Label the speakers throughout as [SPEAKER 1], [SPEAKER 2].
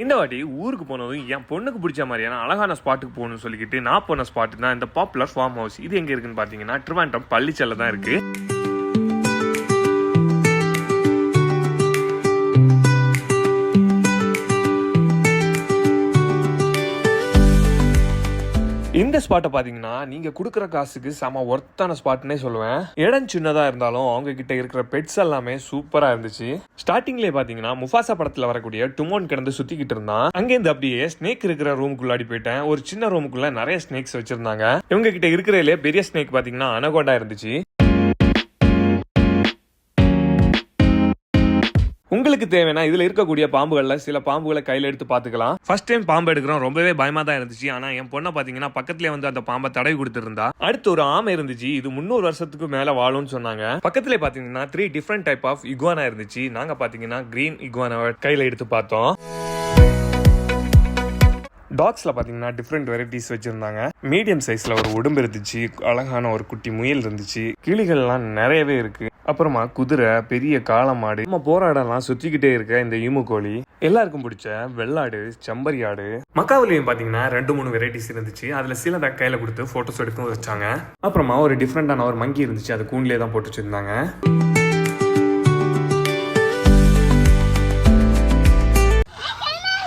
[SPEAKER 1] இந்த வாட்டி ஊருக்கு போனதும் என் பொண்ணுக்கு பிடிச்ச மாதிரியான அழகான ஸ்பாட்டுக்கு போகணும்னு சொல்லிக்கிட்டு நான் போன ஸ்பாட்டு தான் இந்த பாப்புலர் ஃபார்ம் ஹவுஸ் இது எங்கே இருக்குன்னு பார்த்தீங்கன்னா ட்ரிவாண்டம் பள்ளிச்சல்ல தான் இருக்குது இந்த ஸ்பாட்டை பார்த்தீங்கன்னா நீங்கள் கொடுக்குற காசுக்கு செம ஒர்த்தான ஸ்பாட்னே சொல்லுவேன். இடம் சின்னதாக இருந்தாலும் அவங்க கிட்ட இருக்கிற பெட்ஸ் எல்லாமே சூப்பராக இருந்துச்சு. ஸ்டார்டிங்லேயே பார்த்தீங்கன்னா முஃபாசா படத்தில் வரக்கூடிய டுமோன் கிடந்து சுத்திக்கிட்டு இருந்தான். அங்கேருந்து அப்படியே ஸ்னேக் இருக்கிற ரூமுக்குள்ளாடி போயிட்டேன். ஒரு சின்ன ரூமுக்குள்ள நிறைய ஸ்னேக்ஸ் வச்சிருந்தாங்க. இவங்க கிட்ட இருக்கிறதுலே பெரிய ஸ்னேக் பார்த்தீங்கன்னா அனகோண்டா இருந்துச்சு. உங்களுக்கு தேவைன்னா இதுல இருக்கக்கூடிய பாம்புகள்ல சில பாம்புகளை கையில எடுத்து பாத்துக்கலாம் ஃபர்ஸ்ட் டைம் பாம்பு எடுக்கிறோம். ரொம்பவே பயமா தான் இருந்துச்சு. ஆனா என் பொண்ணை பாத்தீங்கன்னா பக்கத்துலயே வந்து அந்த பாம்பை தடவி கொடுத்துருந்தா. அடுத்து ஒரு ஆமை இருந்துச்சு. இது முந்நூறு வருஷத்துக்கு மேல வாழும்னு சொன்னாங்க. பக்கத்துல பாத்தீங்கன்னா three different type of iguana இருந்துச்சு. நாங்க பாத்தீங்கன்னா கிரீன் இகுவானாவை கையில எடுத்து பார்த்தோம். டாக்ஸில் பார்த்தீங்கன்னா டிஃப்ரெண்ட் வெரைட்டிஸ் வச்சுருந்தாங்க. மீடியம் சைஸில் ஒரு உடம்பு இருந்துச்சு. அழகான ஒரு குட்டி முயல் இருந்துச்சு. கிளிகள்லாம் நிறையவே இருக்கு. அப்புறமா குதிரை பெரிய காளமாடு நம்ம போற இடம்லாம் சுற்றிக்கிட்டே இருக்க இந்த ஈமு கோழி. எல்லாருக்கும் பிடிச்ச வெள்ளாடு செம்பரி ஆடு மக்காவிலையும் பார்த்தீங்கன்னா ரெண்டு மூணு வெரைட்டிஸ் இருந்துச்சு. அதில் தான் கையில் கொடுத்து ஃபோட்டோஸ் எடுக்கவும் வச்சாங்க. அப்புறமா ஒரு டிஃப்ரெண்டான ஒரு மங்கி இருந்துச்சு. அது கூண்டிலே தான் போட்டு வச்சிருந்தாங்க.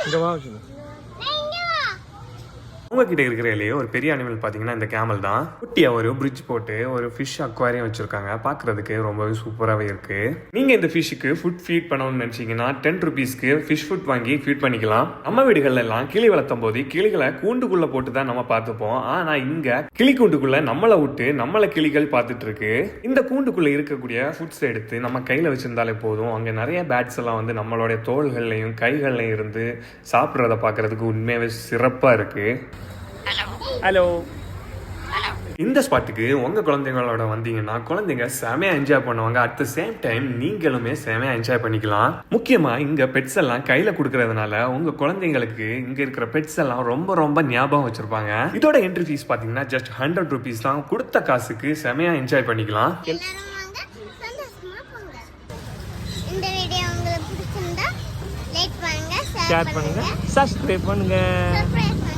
[SPEAKER 1] இங்கே வா உங்ககிட்ட இருக்கிறதுலயே ஒரு பெரிய அனிமல் பார்த்தீங்கன்னா இந்த கேமல் தான். குட்டியாக ஒரு பிரிட்ஜ் போட்டு ஒரு ஃபிஷ் அக்வாரியம் வச்சிருக்காங்க. பார்க்குறதுக்கு ரொம்பவே சூப்பராகவே இருக்கு. நீங்கள் இந்த ஃபிஷ்ஷுக்கு ஃபுட் ஃபீட் பண்ணணும்னு நினச்சிங்கன்னா டென் ருபீஸ்க்கு ஃபிஷ் ஃபுட் வாங்கி ஃபீட் பண்ணிக்கலாம். நம்ம வீடுகள்ல எல்லாம் கிளி வளர்த்தும் போது கிளிகளை கூண்டுக்குள்ளே போட்டு தான் நம்ம பார்த்துப்போம். ஆனால் இங்கே கிளி கூண்டுக்குள்ளே நம்மளை விட்டு நம்மளை கிளிகள் பார்த்துட்டு இருக்கு. இந்த கூண்டுக்குள்ளே இருக்கக்கூடிய ஃபுட்ஸ் எடுத்து நம்ம கையில் வச்சிருந்தாலே போதும். அங்கே நிறைய பேட்ஸ் எல்லாம் வந்து நம்மளுடைய தோள்கள்லையும் கைகள்லையும் இருந்து சாப்பிட்றத பார்க்கறதுக்கு உண்மையாகவே சிறப்பாக இருக்குது ஹலோ இந்த ஸ்பாட்டுக்கு உங்க குழந்தைங்களோட வந்தீங்கன்னா குழந்தைங்க செமையா என்ஜாய் பண்ணுவாங்க. அட் த சேம் டைம் நீங்களுமே செமையா என்ஜாய் பண்ணிக்கலாம். முக்கியமா இங்க பெட்ஸ் எல்லாம் கையில கொடுக்கறதுனால உங்க குழந்தைங்களுக்கு இங்க இருக்கிற பெட்ஸ் எல்லாம் ரொம்ப ரொம்ப ஞாபகம் வச்சிருப்பாங்க. இதோட என்ட்ரி ஃபீஸ் பாத்தீங்கன்னா ஜஸ்ட் ஹண்ட்ரட் ருபீஸ் தான். கொடுத்த காசுக்கு செமையா என்ஜாய் பண்ணிக்கலாம்.
[SPEAKER 2] எல்லாரும் வாங்க. சந்தோஷமா போங்க. இந்த வீடியோ உங்களுக்கு பிடிச்சிருந்தா லைக் பண்ணுங்க ஷேர் பண்ணுங்க.
[SPEAKER 1] சப்ஸ்கிரைப் பண்ணுங்க.
[SPEAKER 2] சர்ப்ரைஸ் பண்ணுங்க.